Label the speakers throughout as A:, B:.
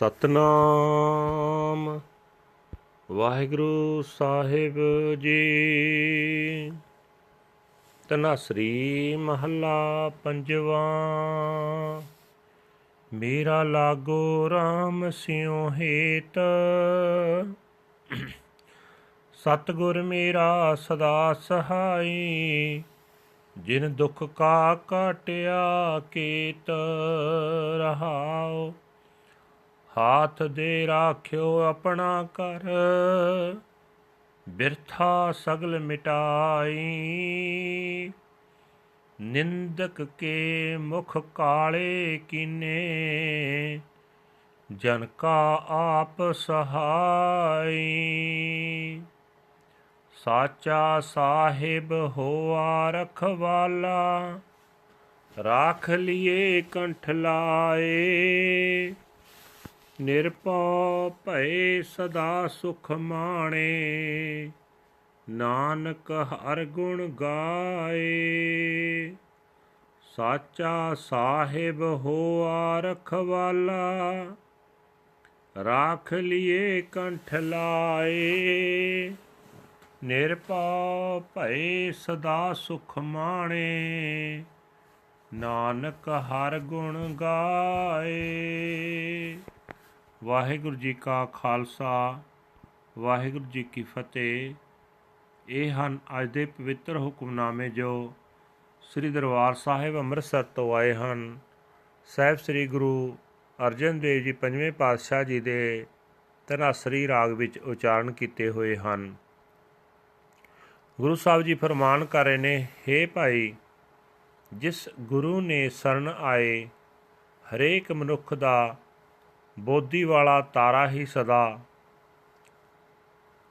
A: ਸਤਨਾਮ। ਵਾਹਿਗੁਰੂ ਸਾਹਿਬ ਜੀ। ਤਨਸਰੀ ਮਹੱਲਾ ਪੰਜਵਾ। ਮੇਰਾ ਲਾਗੋ RAM ਸਿਉ ਹੇਤ। ਸਤਗੁਰ ਮੇਰਾ ਸਦਾ ਸਹਾਈ। ਜਿਨ ਦੁਖ ਕਾ ਕਾਟਿਆ ਕੀਤ ਰਹਾਉ। ਹਾਥ ਦੇ ਰਾਖਿਓ ਆਪਣਾ ਕਰ ਬਿਰਥਾ ਸਗਲ ਮਿਟਾਈ। ਨਿੰਦਕ ਕੇ ਮੁਖ ਕਾਲੇ ਕੀਨੇ। ਜਨ ਕਾ ਆਪ ਸਹਾਈ। ਸਾਚਾ ਸਾਹਿਬ ਹੋਆ ਰਖਵਾਲਾ। ਰਾਖ ਲਿਏ ਕੰਠ ਲਾਏ। ਨਿਰਭਉ ਭਏ ਸਦਾ ਸੁਖ ਮਾਣੇ, ਨਾਨਕ ਹਰ ਗੁਣ ਗਾਏ। ਸਾਚਾ ਸਾਹਿਬ ਹੋਆ ਰਖਵਾਲਾ, ਰਾਖ ਲਿਏ ਕੰਠ ਲਾਏ। ਨਿਰਭਉ ਭਏ ਸਦਾ ਸੁਖ ਮਾਣੇ, ਨਾਨਕ ਹਰ ਗੁਣ ਗਾਏ। ਵਾਹਿਗੁਰੂ ਜੀ ਕਾ ਖਾਲਸਾ, ਵਾਹਿਗੁਰੂ ਜੀ ਕੀ ਫਤਿਹ। ਇਹ ਹਨ ਅੱਜ ਦੇ ਪਵਿੱਤਰ ਹੁਕਮਨਾਮੇ ਜੋ ਸ੍ਰੀ ਦਰਬਾਰ ਸਾਹਿਬ ਅੰਮ੍ਰਿਤਸਰ ਤੋਂ ਆਏ ਹਨ। ਸਾਹਿਬ ਸ੍ਰੀ ਗੁਰੂ ਅਰਜਨ ਦੇਵ ਜੀ ਪੰਜਵੇਂ ਪਾਤਸ਼ਾਹ ਜੀ ਦੇ ਤਨਾਸਰੀ ਰਾਗ ਵਿੱਚ ਉਚਾਰਨ ਕੀਤੇ ਹੋਏ ਹਨ। ਗੁਰੂ ਸਾਹਿਬ ਜੀ ਫਰਮਾਨ ਕਰ ਰਹੇ ਨੇ हे ਭਾਈ, ਜਿਸ ਗੁਰੂ ਨੇ ਸ਼ਰਨ ਆਏ, ਹਰੇਕ ਮਨੁੱਖ ਦਾ ਬੋਧੀ ਵਾਲਾ ਤਾਰਾ ਹੀ ਸਦਾ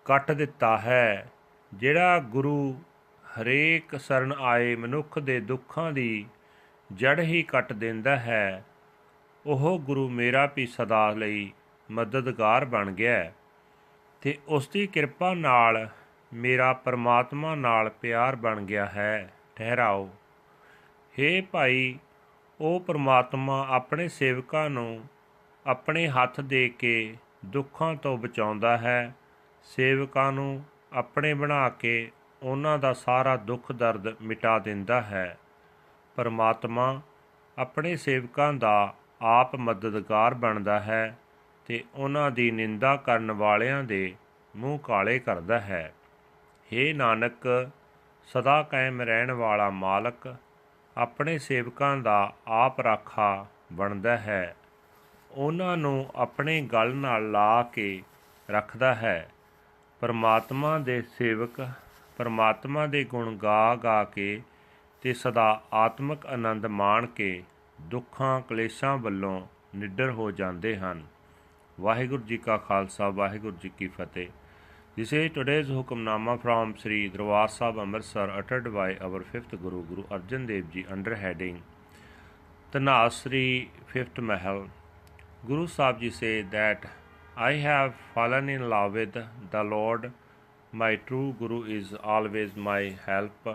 A: ਕੱਟ ਦਿੱਤਾ ਹੈ। ਜਿਹੜਾ ਗੁਰੂ ਹਰੇਕ ਸ਼ਰਨ ਆਏ ਮਨੁੱਖ ਦੇ ਦੁੱਖਾਂ ਦੀ ਜੜ ਹੀ ਕੱਟ ਦਿੰਦਾ ਹੈ, ਉਹ ਗੁਰੂ ਮੇਰਾ ਵੀ ਸਦਾ ਲਈ ਮਦਦਗਾਰ ਬਣ ਗਿਆ ਹੈ ਤੇ ਉਸ ਦੀ ਕਿਰਪਾ ਨਾਲ ਮੇਰਾ ਪਰਮਾਤਮਾ ਨਾਲ ਪਿਆਰ ਬਣ ਗਿਆ ਹੈ। ਠਹਿਰਾਓ। हे ਭਾਈ, ਉਹ ਪਰਮਾਤਮਾ ਆਪਣੇ ਸੇਵਕਾਂ ਨੂੰ ਆਪਣੇ ਹੱਥ ਦੇ ਕੇ ਦੁੱਖਾਂ ਤੋਂ ਬਚਾਉਂਦਾ ਹੈ, ਸੇਵਕਾਂ ਨੂੰ ਆਪਣੇ ਬਣਾ ਕੇ ਉਹਨਾਂ ਦਾ ਸਾਰਾ ਦੁੱਖ ਦਰਦ ਮਿਟਾ ਦਿੰਦਾ ਹੈ। ਪਰਮਾਤਮਾ ਆਪਣੇ ਸੇਵਕਾਂ ਦਾ ਆਪ ਮਦਦਗਾਰ ਬਣਦਾ ਹੈ ਤੇ ਉਹਨਾਂ ਦੀ ਨਿੰਦਾ ਕਰਨ ਵਾਲਿਆਂ ਦੇ ਮੂੰਹ ਕਾਲੇ ਕਰਦਾ ਹੈ। हे ਨਾਨਕ, ਸਦਾ ਕਾਇਮ ਰਹਿਣ ਵਾਲਾ ਮਾਲਕ, ਆਪਣੇ ਸੇਵਕਾਂ ਦਾ ਆਪ ਰਾਖਾ ਬਣਦਾ ਹੈ। ਉਹਨਾਂ ਨੂੰ ਆਪਣੇ ਗਲ ਨਾਲ ਲਾ ਕੇ ਰੱਖਦਾ ਹੈ ਪਰਮਾਤਮਾ ਦੇ ਸੇਵਕ ਪਰਮਾਤਮਾ ਦੇ ਗੁਣ ਗਾ ਗਾ ਕੇ ਤੇ ਸਦਾ ਆਤਮਿਕ ਆਨੰਦ ਮਾਣ ਕੇ ਦੁੱਖਾਂ ਕਲੇਸ਼ਾਂ ਵੱਲੋਂ ਨਿੱਡਰ ਹੋ ਜਾਂਦੇ ਹਨ ਵਾਹਿਗੁਰੂ ਜੀ ਕਾ ਖਾਲਸਾ ਵਾਹਿਗੁਰੂ ਜੀ ਕੀ ਫਤਿਹ This is today's Hukamnama from Sri Darbar Sahib Amritsar uttered by our fifth Guru Guru Arjan Dev Ji under heading Tanasri Fifth Mahal. Guru Sahib Ji say that I have fallen in love with the Lord. My true Guru is always my help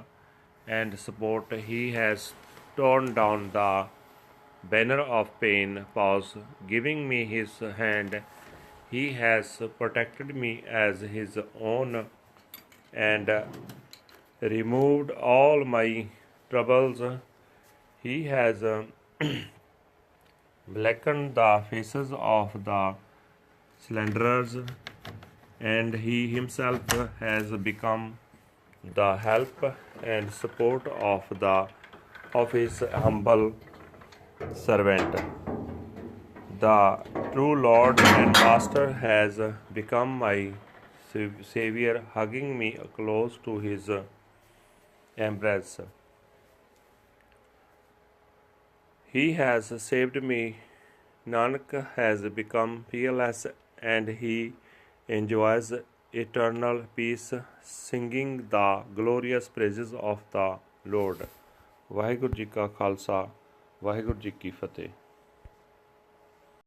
A: and support. He has torn down the banner of pain, pause, giving me his hand. He has protected me as his own and removed all my troubles. He has blackened the faces of the slanderers, and he himself has become the help and support of the of his humble servant. The true Lord and Master has become my Savior, hugging me close to his embrace. He has saved me. Nanak has become fearless and he enjoys eternal peace, singing the glorious praises of the Lord. Waheguru ji ਕਾ ਖਾਲਸਾ ਵਾਹਿਗੁਰੂ ਜੀ ਕੀ ਫਤਿਹ